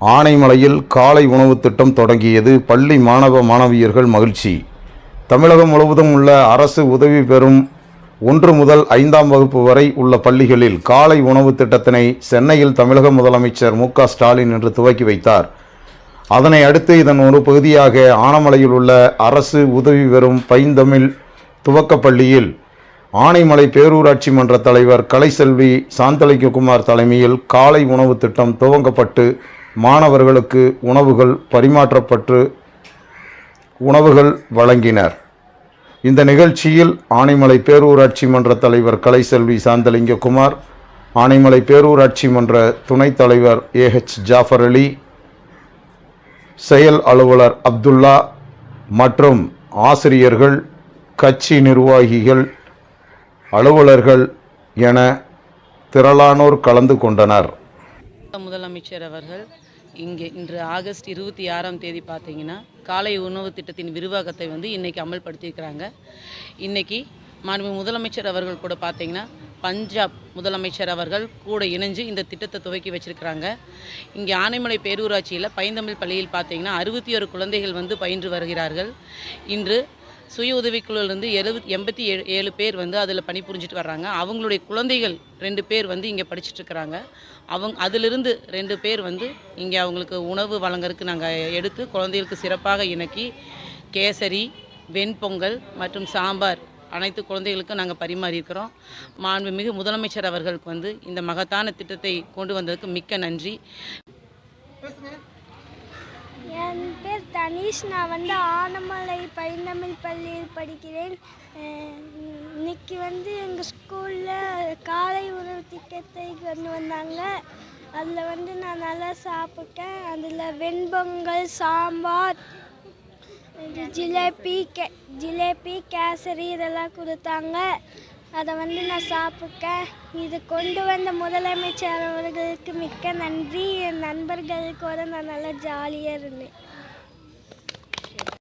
ஆனைமலையில் காலை உணவு திட்டம் தொடங்கியது. பள்ளி மாணவ மாணவியர்கள் மகிழ்ச்சி. தமிழகம் முழுவதும் உள்ள அரசு உதவி பெறும் ஒன்று முதல் ஐந்தாம் வகுப்பு வரை உள்ள பள்ளிகளில் காலை உணவு திட்டத்தினை சென்னையில் தமிழக முதலமைச்சர் மு ஸ்டாலின் இன்று துவக்கி வைத்தார். அதனை அடுத்து இதன் ஒரு பகுதியாக ஆனமலையில் உள்ள அரசு உதவி பெறும் பைந்தமிழ் துவக்கப் பள்ளியில் ஆனைமலை பேரூராட்சி மன்ற தலைவர் கலைசெல்வி சாந்தலிங்ககுமார் தலைமையில் காலை உணவு திட்டம் துவங்கப்பட்டு மாணவர்களுக்கு உணவுகள் பரிமாற்றப்பட்டு உணவுகள் வழங்கினர். இந்த நிகழ்ச்சியில் ஆனைமலை பேரூராட்சி மன்ற தலைவர் கலைசெல்வி சாந்தலிங்ககுமார் ஆனைமலை பேரூராட்சி மன்ற துணைத் தலைவர் ஏஹெச் ஜாஃபர் அலி செயல் அலுவலர் அப்துல்லா மற்றும் ஆசிரியர்கள் கட்சி நிர்வாகிகள் அலுவலர்கள் என திரளானோர் கலந்து கொண்டனர். முதலமைச்சர் அவர்கள் இங்கே இன்று ஆகஸ்ட் இருபத்தி ஆறாம் தேதி பார்த்தீங்கன்னா காலை உணவு திட்டத்தின் விரிவாக்கத்தை வந்து இன்றைக்கி அமல்படுத்தியிருக்கிறாங்க. இன்றைக்கி மாண்பு முதலமைச்சர் அவர்கள் கூட பார்த்தீங்கன்னா பஞ்சாப் முதலமைச்சர் அவர்கள் கூட இணைஞ்சு இந்த திட்டத்தை துவக்கி வச்சிருக்கிறாங்க. இங்கே ஆனைமலை பேரூராட்சியில் பைந்தமிழ் பள்ளியில் பார்த்தீங்கன்னா அறுபத்தி ஒரு குழந்தைகள் வந்து பயின்று வருகிறார்கள். இன்று சுய உதவிக்குழுலேருந்து எழுபத் எண்பத்தி ஏழு ஏழு பேர் வந்து அதில் பணிபுரிஞ்சிட்டு வர்றாங்க. அவங்களுடைய குழந்தைகள் ரெண்டு பேர் வந்து இங்கே படிச்சுட்ருக்குறாங்க அவங்க அதிலிருந்து ரெண்டு பேர் வந்து இங்கே அவங்களுக்கு உணவு வழங்கறதுக்கு நாங்கள் எடுத்து குழந்தைகளுக்கு சிறப்பாக இணக்கி கேசரி வெண்பொங்கல் மற்றும் சாம்பார் அனைத்து குழந்தைகளுக்கும் நாங்கள் பரிமாறியிருக்கிறோம் மாண்புமிகு முதலமைச்சர் அவர்களுக்கு வந்து இந்த மகத்தான திட்டத்தை கொண்டு வந்ததுக்கு மிக்க நன்றி. என் பேர் தனீஷ். நான் வந்து ஆனமலை பைந்தமிழ் பள்ளியில் படிக்கிறேன். இன்னைக்கு வந்து எங்கள் ஸ்கூலில் காலை உணவு திட்டத்தை கொண்டு வந்தாங்க. அதில் வந்து நான் நல்லா சாப்பிட்டேன். அதில் வெண்பொங்கல் சாம்பார் ஜிலேபி கே ஜிலேபி கேசரி இதெல்லாம் கொடுத்தாங்க. அதை வந்து நான் சாப்பிட்டேன். இது கொண்டு வந்த முதலமைச்சர் அவர்களுக்கு மிக்க நன்றி. என் நண்பர்களுக்கோட நான் நல்லா ஜாலியாக இருந்தேன்.